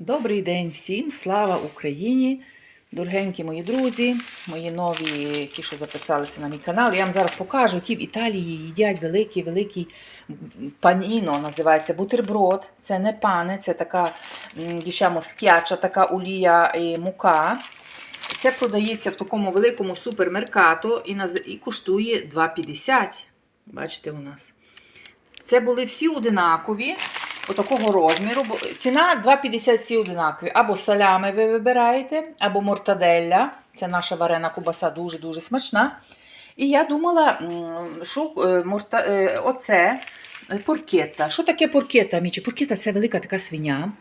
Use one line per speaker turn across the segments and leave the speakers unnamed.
Добрий день всім, слава Україні! Дорогенькі мої друзі, мої нові, ті, що записалися на мій канал. Я вам зараз покажу, які в Італії їдять великий великий паніно, називається бутерброд. Це не пане, це така м, скяча, така олія і мука. Це продається в такому великому супермеркату і, наз- і коштує 2,50. Бачите у нас. Це були всі одинакові, отакого розміру. Ціна 2,50 всі одинакові. Або салями ви вибираєте, або мортаделля. Це наша варена кубаса дуже-дуже смачна. І я думала, що е, морта... е, оце е, поркета. Що таке поркета, Мічі? Поркета це велика така свиня.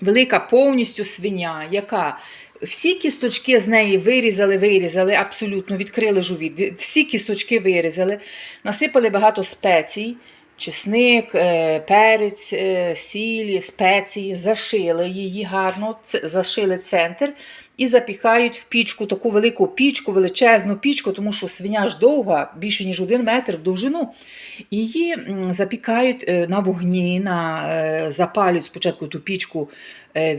Велика повністю свиня, яка всі кісточки з неї вирізали, вирізали, абсолютно відкрили живіт. ві- Всі кісточки вирізали, насипали багато спецій, чесник, е, перець, е, сіль, спеції, зашили її гарно, зашили центр і запікають в пічку, таку велику пічку, величезну пічку, тому що свиня ж довга, більше ніж один метр в довжину. Її запікають е, на вогні, на, запалюють спочатку ту пічку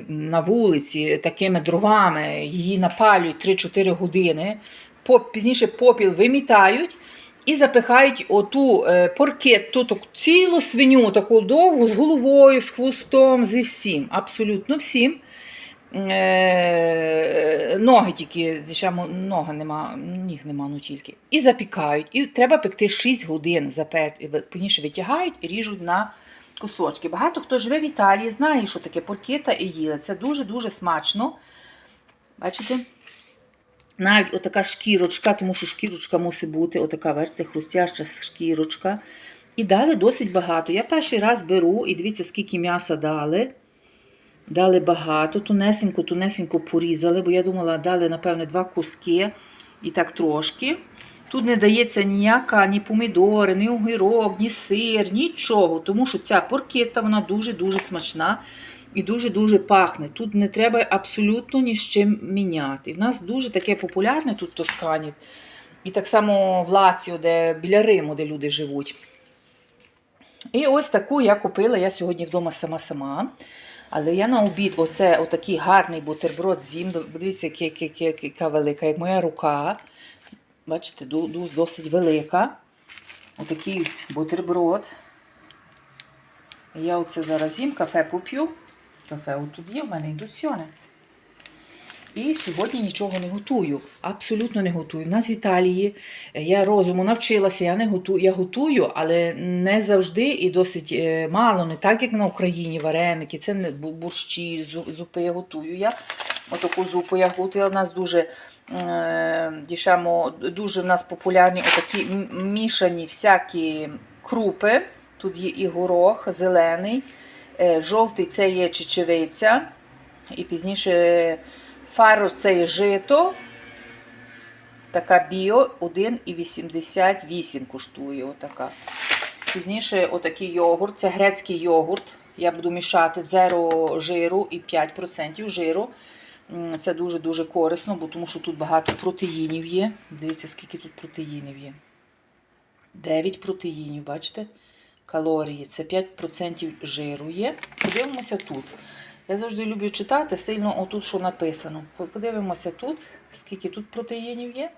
на вулиці такими дровами, її напалюють 3-4 години, пізніше попіл вимітають. І запихають оту е, поркетту, таку цілу свиню, таку довгу, з головою, з хвостом, зі всім, абсолютно всім. Е, ноги тільки, ноги нема, ніг нема, ну тільки. І запікають. І треба пекти 6 годин, пізніше витягають і ріжуть на кусочки. Багато хто живе в Італії, знає, що таке поркета і їли. Це дуже-дуже смачно. Бачите? Навіть отака шкірочка, тому що шкірочка мусить бути, отака, бачите, хрустяща шкірочка. І дали досить багато. Я перший раз беру і дивіться, скільки м'яса дали. Дали багато, тунесенько, тунесенько порізали, бо я думала, дали, напевне, два куски і так трошки. Тут не дається ніяка ні помідори, ні огірок, ні сир, нічого, тому що ця поркета вона дуже-дуже смачна і дуже-дуже пахне. Тут не треба абсолютно ні з чим міняти. В нас дуже таке популярне тут Тоскані. І так само в Лаціо, де біля Риму, де люди живуть. І ось таку я купила я сьогодні вдома сама-сама. Але я на обід, оце отакий гарний бутерброд з'їм. Дивіться, яка, велика, як моя рука. Бачите, досить велика. Отакий бутерброд. Я оце зараз з'їм, кафе поп'ю. Кафе отут є, в мене індуціоне. І сьогодні нічого не готую. Абсолютно не готую. В нас в Італії е, я розуму навчилася, я не готую. Я готую, але не завжди і досить е, мало, не так, як на Україні вареники. Це не борщі, зупи я готую. Я отаку зупу я готую. У нас дуже е, дішамо, дуже в нас популярні отакі мішані всякі крупи. Тут є і горох, зелений, жовтий це є чечевиця. І пізніше фарос це є жито. Така біо 1,88 коштує. Отака. Пізніше отакий йогурт. Це грецький йогурт. Я буду мішати зеро жиру і 5% жиру. Це дуже-дуже корисно, бо тому що тут багато протеїнів є. Дивіться, скільки тут протеїнів є. 9 протеїнів, бачите? Калорії. Це 5% жиру є. Подивимося тут. Я завжди люблю читати сильно отут, що написано. Подивимося тут, скільки тут протеїнів є.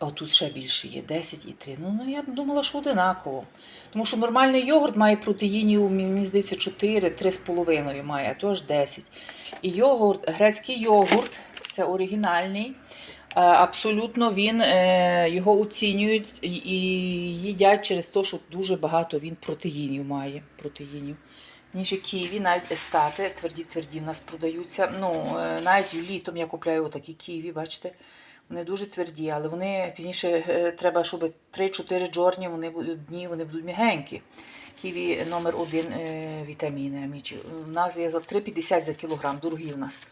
О, тут ще більше є, 10,3. Ну, ну я б думала, що одинаково. Тому що нормальний йогурт має протеїнів, мені здається, 4, 3,5 має, а то аж 10. І йогурт, грецький йогурт, це оригінальний. Е, Абсолютно він е, його оцінюють і їдять через те, що дуже багато він протеїнів має. Протеїнів. Ніж ківі, навіть естати, тверді тверді в нас продаються. Ну, е, навіть літом я купляю отакі ківі, бачите. Вони дуже тверді, але вони пізніше треба, щоб 3-4 джорні вони будуть дні, вони будуть м'ягенькі. Ківі номер один е, вітаміни. амічі. У нас є за 3,50 за кілограм, дорогі в нас.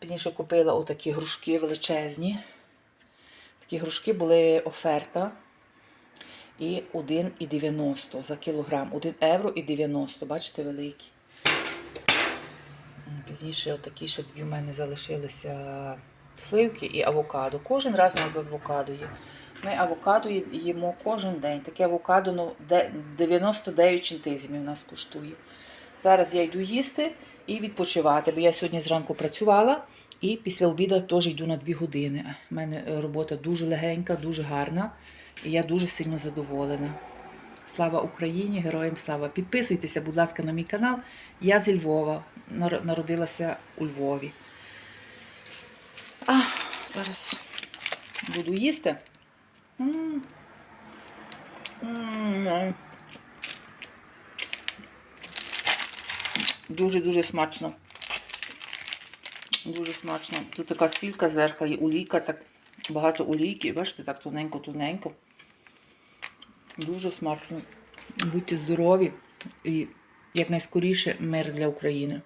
Пізніше купила отакі грушки величезні. Такі грушки були оферта. І 1,90 за кілограм. 1 євро і 90. Бачите, великі. Пізніше отакі ще дві в мене залишилися сливки і авокадо. Кожен раз у нас авокадо є. Ми авокадо їмо кожен день. Таке авокадо ну, де- 99 центизмів у нас коштує. Зараз я йду їсти і відпочивати. Бо я сьогодні зранку працювала і після обіду теж йду на 2 години. У мене е, робота дуже легенька, дуже гарна, і я дуже сильно задоволена. Слава Україні, героям слава! Підписуйтеся, будь ласка, на мій канал. Я зі Львова, народилася у Львові. А, зараз буду їсти. М. Дуже-дуже смачно. Дуже смачно. Тут така сілька зверху є олійка, так багато олійки. Бачите, так тоненько-тоненько. Дуже смачно. Будьте здорові і якнайскоріше мир для України.